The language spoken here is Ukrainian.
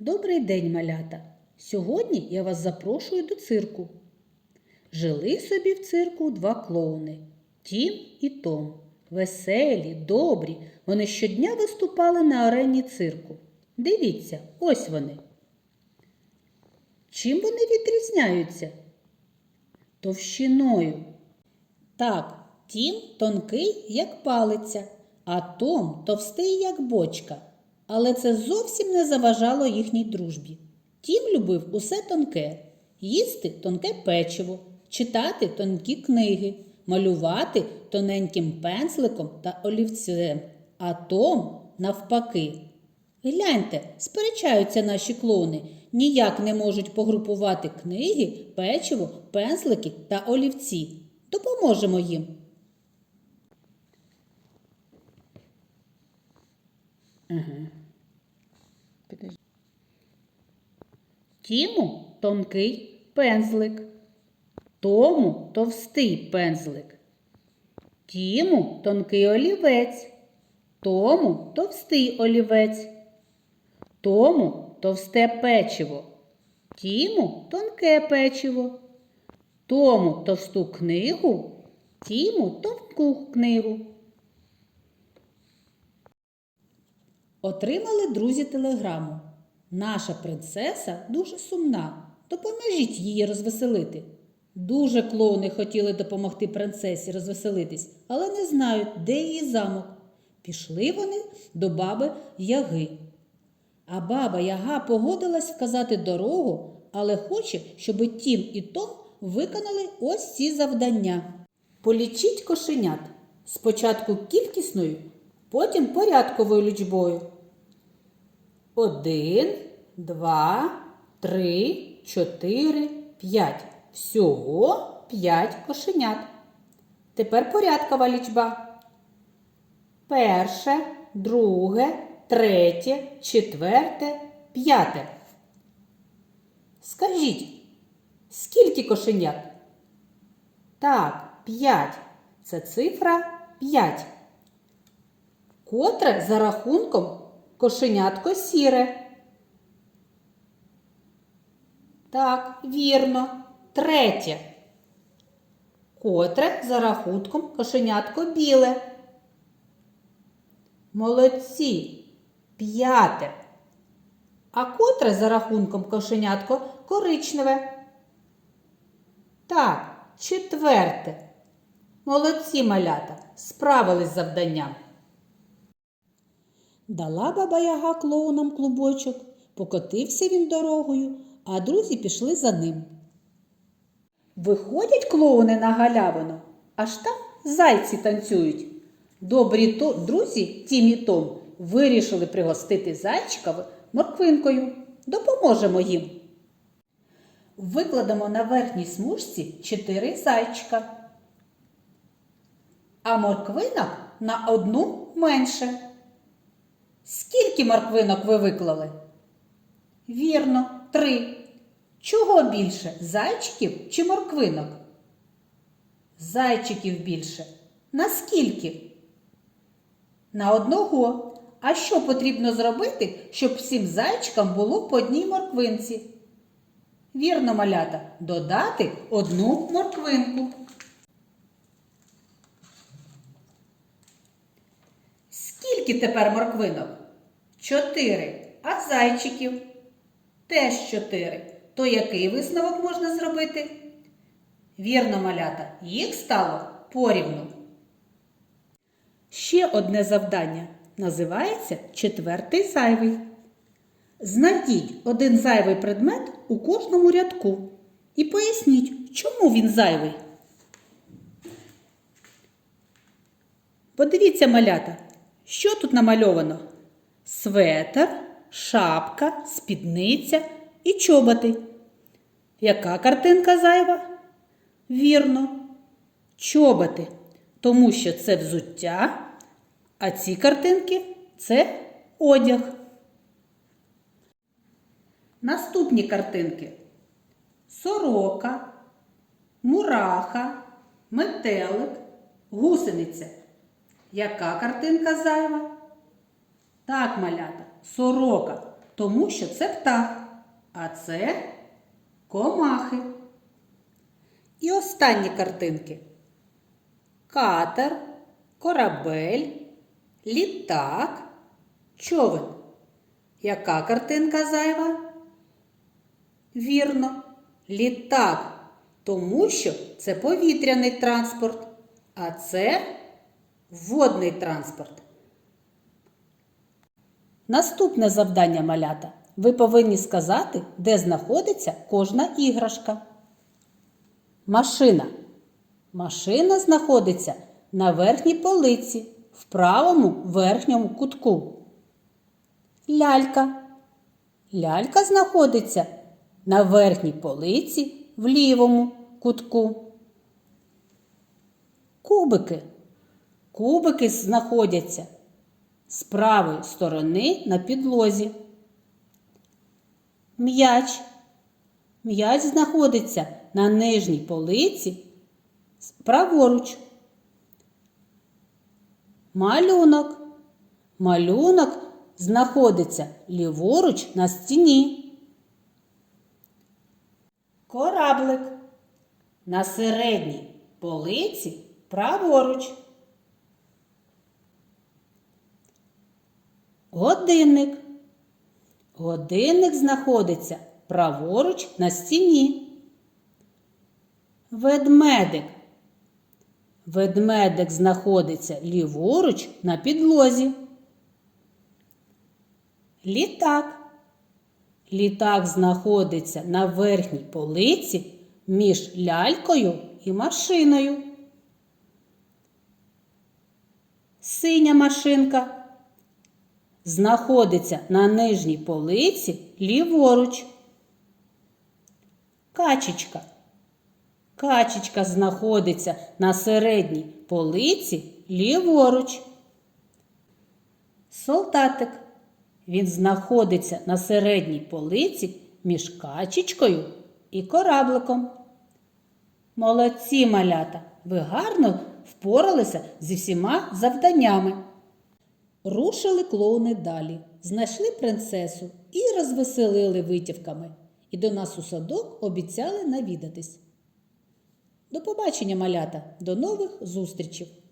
Добрий день, малята! Сьогодні я вас запрошую до цирку. Жили собі в цирку два клоуни Тім і Том. Веселі, добрі. Вони щодня виступали на арені цирку. Дивіться, ось вони. Чим вони відрізняються? Товщиною. Так, Тім тонкий, як палиця, а Том товстий, як бочка. Але це зовсім не заважало їхній дружбі. Тім любив усе тонке їсти тонке печиво, читати тонкі книги, малювати тоненьким пензликом та олівцем, а Том навпаки. Гляньте, сперечаються наші клоуни, ніяк не можуть погрупувати книги, печиво, пензлики та олівці. Допоможемо їм. Ага. Підожди. Тіму тонкий пензлик. Тому товстий пензлик. Тіму тонкий олівець. Тому товстий олівець. Тому товсте печиво. Тіму тонке печиво. Тому товсту книгу. Тіму тонку книгу. Отримали друзі телеграму. Наша принцеса дуже сумна. Допоможіть її розвеселити. Дуже клоуни хотіли допомогти принцесі розвеселитись, але не знають, де її замок. Пішли вони до баби Яги. А баба Яга погодилась вказати дорогу, але хоче, щоб Тім і Том виконали ось ці завдання. Полічіть кошенят спочатку кількісною, потім порядковою лічбою. Один, два, три, чотири, п'ять. Всього п'ять кошенят. Тепер порядкова лічба. Перше, друге, третє, четверте, п'яте. Скажіть, скільки кошенят? Так, п'ять. Це цифра п'ять. Котре за рахунком кошенятко сіре. Так, вірно. Третє. Котре за рахунком кошенятко біле. Молодці. П'яте. А котре за рахунком кошенятко коричневе. Так, четверте. Молодці малята. Справились з завданням. Дала баба Яга клоунам клубочок, покотився він дорогою, а друзі пішли за ним. Виходять клоуни на галявину, аж там зайці танцюють. Добрі то друзі Тім і Том вирішили пригостити зайчика морквинкою. Допоможемо їм. Викладемо на верхній смужці чотири зайчика, а морквинок на одну менше. Скільки морквинок ви виклали? Вірно, три. Чого більше? Зайчиків чи морквинок? Зайчиків більше. Наскільки? На одного. А що потрібно зробити, щоб всім зайчикам було по одній морквинці? Вірно, малята, додати одну морквинку. Скільки тепер морквинок? Чотири. А зайчиків? Теж чотири. То який висновок можна зробити? Вірно, малята, їх стало порівну. Ще одне завдання називається четвертий зайвий. Знайдіть один зайвий предмет у кожному рядку і поясніть, чому він зайвий. Подивіться, малята, що тут намальовано? Светер, шапка, спідниця і чоботи. Яка картинка зайва? Вірно, чоботи, тому що це взуття, а ці картинки це одяг. Наступні картинки. Сорока, мураха, метелик, гусениця. Яка картинка зайва? Так, малята, сорока, тому що це птах, а це комахи. І останні картинки. Катер, корабель, літак, човен. Яка картинка зайва? Вірно, літак, тому що це повітряний транспорт, а це водний транспорт. Наступне завдання малята. Ви повинні сказати, де знаходиться кожна іграшка. Машина. Машина знаходиться на верхній полиці в правому верхньому кутку. Лялька. Лялька знаходиться на верхній полиці в лівому кутку. Кубики. Кубики знаходяться з правої сторони на підлозі. М'яч. М'яч знаходиться на нижній полиці праворуч. Малюнок. Малюнок знаходиться ліворуч на стіні. Кораблик. На середній полиці праворуч. Годинник. Годинник знаходиться праворуч на стіні. Ведмедик. Ведмедик знаходиться ліворуч на підлозі. Літак. Літак знаходиться на верхній полиці між лялькою і машиною. Синя машинка знаходиться на нижній полиці ліворуч. Качечка. Качечка знаходиться на середній полиці ліворуч. Солдатик. Він знаходиться на середній полиці між качечкою і корабликом. Молодці малята! Ви гарно впоралися зі всіма завданнями. Рушили клоуни далі, знайшли принцесу і розвеселили витівками. І до нас у садок обіцяли навідатись. До побачення, малята, до нових зустрічей!